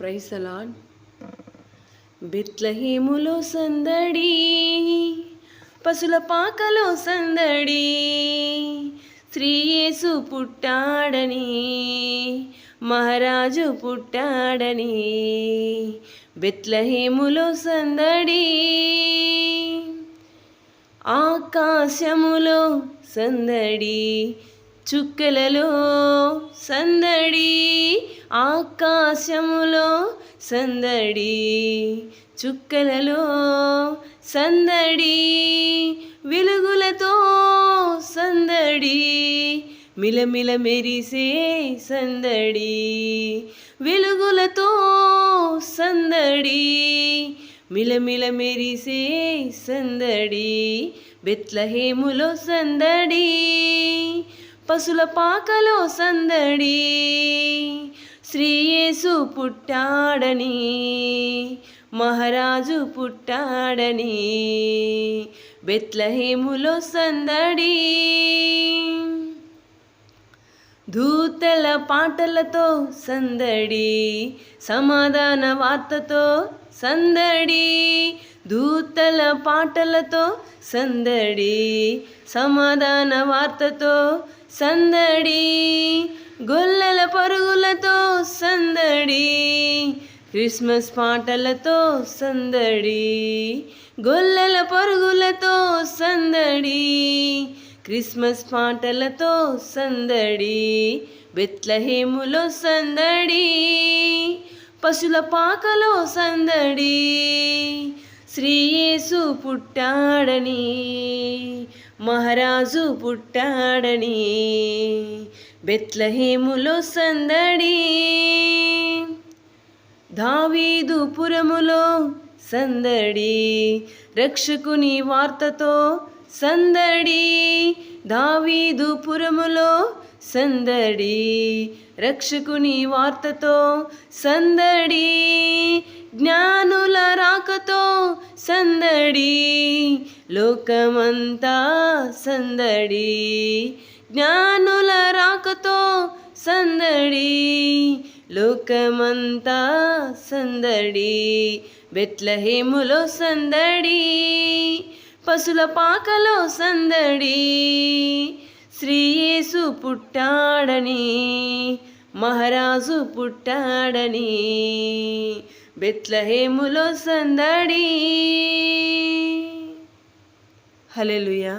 ప్రైసలాడ్ బెత్లహేములో సందడి పశుల పాకలో సందడి శ్రీయేసు పుట్టాడని మహారాజు పుట్టాడని బెత్లహేములో సందడి ఆకాశములో సందడి చుక్కలలో సందడి. ఆకాశములో సందడి చుక్కలలో సందడి వెలుగులతో సందడి మిలమిల మెరిసే సందడి వెలుగులతో సందడి మిలమిల మెరిసే సందడి బెత్లహేములో సందడి పశుల పాకలో సందడి. శ్రీయేసు పుట్టాడని మహారాజు పుట్టాడని బెత్లహేములో సందడి. దూతల పాటలతో సందడి సమాధాన వార్తతో సందడి. దూతల పాటలతో సందడి సమాధాన వార్తతో సందడి గొల్లల పరుగులతో సందడి క్రిస్మస్ పాటలతో సందడి గొల్లల పరుగులతో సందడి క్రిస్మస్ పాటలతో సందడి బెత్లహేములో సందడి పశుల పాకలో సందడి శ్రీయేసు పుట్టాడని మహారాజు పుట్టాడని బెత్లహేములో సందడి దావీదు పురములో సందడి రక్షకుని వార్తతో సందడి దావీదు పురములో సందడి. రక్షకుని వార్తతో సందడి. జ్ఞానుల రాకతో సందడి. లోకమంతా సందడి. జ్ఞానుల రాకతో సందడి. లోకమంతా సందడి. బెత్లహేములో సందడి. పశుల పాకలో సందడి. శ్రీయేసు పుట్టాడని మహారాజు పుట్టాడని బెత్లహేములో సందడి. హలెలుయా